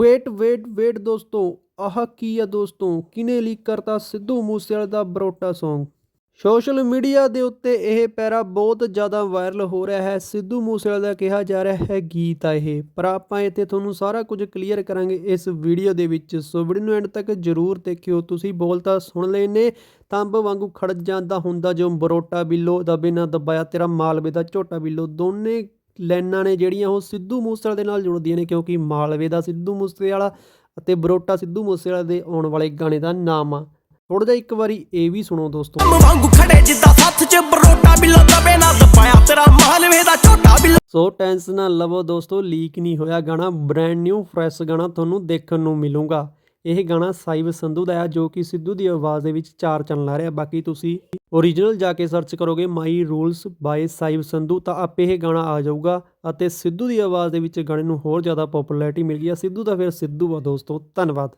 Wait wait wait ਦੋਸਤੋ, ਆਹ ਕੀ ਆ ਦੋਸਤੋ? ਕਿਨੇ ਲੀਕ ਕਰਤਾ ਸਿੱਧੂ ਮੂਸੇਵਾਲੇ ਦਾ ਬਰੋਟਾ Song? ਸੋਸ਼ਲ ਮੀਡੀਆ ਦੇ ਉੱਤੇ ਇਹ ਪੈਰਾ ਬਹੁਤ ਜ਼ਿਆਦਾ ਵਾਇਰਲ ਹੋ ਰਿਹਾ ਹੈ। ਸਿੱਧੂ ਮੂਸੇਵਾਲੇ ਦਾ ਕਿਹਾ ਜਾ ਰਿਹਾ ਹੈ ਗੀਤ ਆ ਇਹ। ਪਰ ਆਪਾਂ ਇੱਥੇ ਤੁਹਾਨੂੰ ਸਾਰਾ ਕੁਝ ਕਲੀਅਰ ਕਰਾਂਗੇ ਇਸ ਵੀਡੀਓ ਦੇ ਵਿੱਚ। ਸੋ ਵੀਡੀਓ ਨੂੰ ਐਂਡ ਤੱਕ ਜਰੂਰ ਦੇਖਿਓ। ਤੁਸੀਂ ਬੋਲ ਤਾਂ ਸੁਣ ਲਏ ਨੇ, ਤੰਬ ਵਾਂਗੂ ਖੜ ਜਾਂਦਾ ਹੁੰਦਾ ਜੋ ਬਰੋਟਾ ਬਿੱਲੋ ਦਬੇ ਨਾ ਦਬਾਇਆ ਤੇਰਾ ਮਾਲਵੇ ਦਾ ਝੋਟਾ ਬਿੱਲੋ। ਦੋਨੇ ਲਾਈਨਾਂ ਨੇ ਜਿਹੜੀਆਂ ਉਹ ਸਿੱਧੂ ਮੂਸੇਵਾਲੇ ਦੇ ਨਾਲ ਜੁੜਦੀਆਂ ਨੇ ਕਿਉਂਕਿ ਮਾਲਵੇ ਦਾ ਸਿੱਧੂ ਮੂਸੇਵਾਲਾ ਅਤੇ ਬਰੋਟਾ ਸਿੱਧੂ ਮੂਸੇਵਾਲੇ ਦੇ ਆਉਣ ਵਾਲੇ ਗਾਣੇ ਦਾ ਨਾਮ ਆ। ਥੋੜਾ ਜਿਹਾ ਇੱਕ ਵਾਰੀ ਇਹ ਵੀ ਸੁਣੋ ਦੋਸਤੋ। ਵਾਂਗੂ ਖੜੇ ਜਿੱਦਾਂ ਸੱਥ 'ਚ ਬਰੋਟਾ ਬਿੱਲੋ ਦਬੇ ਨਾ ਦਬਾਇਆ ਤੇਰਾ ਮਾਲਵੇ ਦਾ ਝੋਟਾ ਬਿੱਲੋ। ਸੋ ਟੈਂਸ਼ਨ ਨਾ ਲਵੋ ਦੋਸਤੋ ਲੀਕ ਨਹੀਂ ਹੋਇਆ ਗਾਣਾ ਬ੍ਰੈਂਡ ਨਿਊ ਫਰੈਸ਼ ਗਾਣਾ ਤੁਹਾਨੂੰ ਦੇਖਣ ਨੂੰ ਮਿਲੂਗਾ। ਇਹ ਗਾਣਾ ਸਾਈਬ ਸੰਧੂ ਦਾ ਹੈ ਜੋ ਕਿ ਸਿੱਧੂ ਦੀ ਆਵਾਜ਼ ਦੇ ਵਿੱਚ ਚਾਰ ਚੱਲਣ ਲਾ ਰਿਹਾ। ਬਾਕੀ ਤੁਸੀਂ ਓਰੀਜਨਲ ਜਾ ਕੇ ਸਰਚ ਕਰੋਗੇ ਮਾਈ ਰੂਲਸ ਬਾਈ ਸਾਈਬ ਸੰਧੂ ਤਾਂ ਆਪੇ ਇਹ ਗਾਣਾ ਆ ਜਾਊਗਾ ਅਤੇ ਸਿੱਧੂ ਦੀ ਆਵਾਜ਼ ਦੇ ਵਿੱਚ ਗਾਣੇ ਨੂੰ ਹੋਰ ਜ਼ਿਆਦਾ ਪਪੂਲੈਰਿਟੀ ਮਿਲ ਗਈ ਆ ਸਿੱਧੂ ਦਾ ਫਿਰ ਸਿੱਧੂ ਆ ਦੋਸਤੋ, ਧੰਨਵਾਦ।